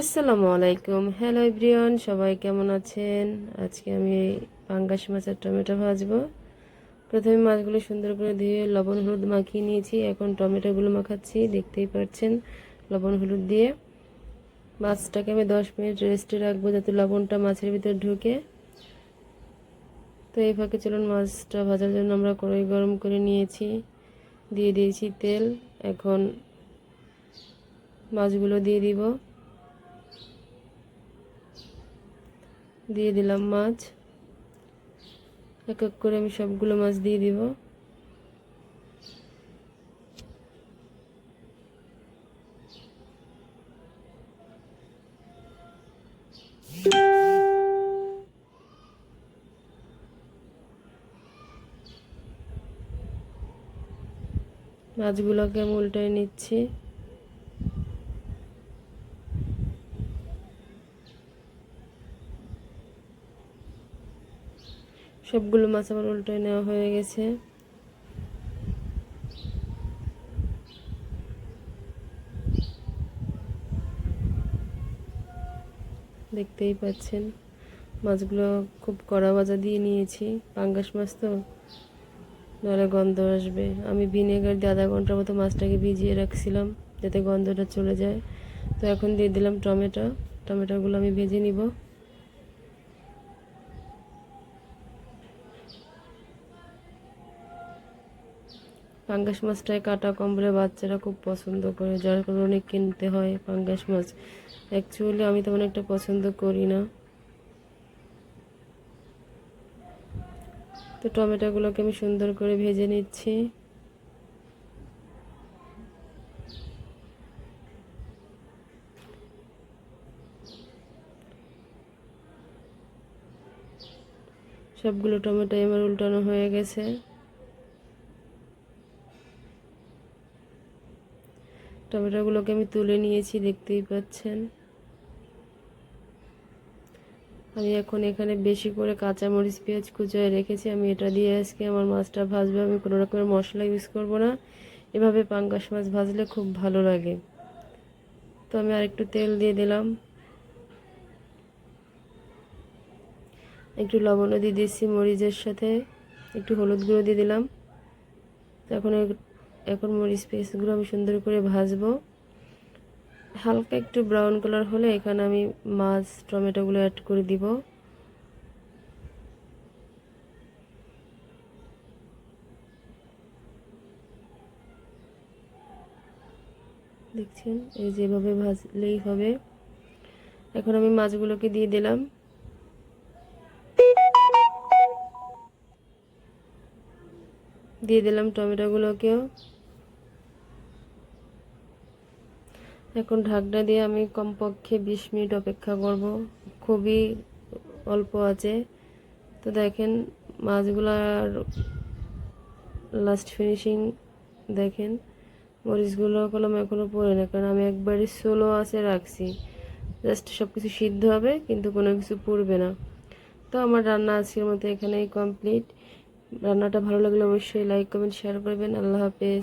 আসসালামু আলাইকুম। Hello everyone সবাই কেমন আছেন? আজকে আমি পাঙ্গাস মাছের টমেটো ভাজবো। প্রথমে মাছগুলো সুন্দর করে ধুয়ে লবণ হলুদ মাখিয়ে নিয়েছি। এখন টমেটোগুলো মাখাচ্ছি, দেখতেই পাচ্ছেন লবণ হলুদ দিয়ে। মাছটাকে আমি দশ মিনিট রেস্টে রাখব যাতে লবণটা মাছের ভিতরে ঢুকে। তো এই ফাঁকে চলুন মাছটা ভাজার জন্য আমরা কড়াই গরম করে নিয়েছি। দিয়ে দিয়েছি তেল। এখন মাছগুলো দিয়ে দিব। দিয়ে দিলাম মাছ। এক এক করে আমি সবগুলো মাছ দিয়ে দিব। মাছগুলোকে আমি উল্টায় নিচ্ছি। সবগুলো মাছ আমার উল্টায় নেওয়া হয়ে গেছে। দেখতেই পাচ্ছেন, মাছগুলো খুব কড়া ভাজা দিয়ে নিয়েছি। পাঙ্গাস মাছ তো, নাহলে গন্ধ আসবে। আমি ভিনেগার দিয়ে আধা ঘণ্টার মতো মাছটাকে ভিজিয়ে রাখছিলাম, যাতে গন্ধটা চলে যায়। তো এখন দিয়ে দিলাম টমেটো। টমেটোগুলো আমি ভেজে নিব। পাঙ্গাস মাছটায় কাটা কম বলে বাচ্চারা খুব পছন্দ করে, যার কারণে কিনতে হয় পাঙ্গাস মাছ। অ্যাকচুয়ালি আমি তেমন একটা পছন্দ করি না। তো টমেটোগুলোকে আমি সুন্দর করে ভেজে নিচ্ছি। সবগুলো টমেটো আমার উল্টানো হয়ে গেছে। টমেটোগুলোকে আমি তুলে নিয়েছি, দেখতেই পাচ্ছেন। আমি এখন এখানে বেশি করে কাঁচামরিচ, পেঁয়াজ কুচায় রেখেছি। আমি এটা দিয়ে আজকে আমার মাছটা ভাজবো। আমি কোনো রকমের মশলা ইউজ করব না। এভাবে পাঙ্গাস মাছ ভাজলে খুব ভালো লাগে। তো আমি আরেকটু তেল দিয়ে দিলাম। একটু লবণও দিয়ে দিচ্ছি মরিচের সাথে। একটু হলুদ গুঁড়ো দিয়ে দিলাম। তো এখন এখন মরিচ পেস্টগুলো আমি সুন্দর করে ভাজবো। হালকা একটু ব্রাউন কালার হলে এখানে আমি মাছ, টমেটোগুলো অ্যাড করে দিব। দেখছেন? এই যেভাবে ভাজলেই হবে। এখন আমি মাছগুলোকে দিয়ে দিলাম। দিয়ে দিলাম টমেটোগুলোকেও। এখন ঢাকনা দিয়ে আমি কমপক্ষে বিশ মিনিট অপেক্ষা করব। খুবই অল্প আছে। তো দেখেন মাছগুলার লাস্ট ফিনিশিং দেখেন, মরিচগুলো কলম এখনও পড়ে না, কারণ আমি একবারই সোলো আছে রাখছি। জাস্ট সব কিছু সিদ্ধ হবে, কিন্তু কোনো কিছু পড়বে না। তো আমার রান্না আজকের মতো এখানেই কমপ্লিট রান্নাটা ভালো লাগলে অবশ্যই লাইক কমেন্ট শেয়ার করবেন। আল্লাহ হাফেজ।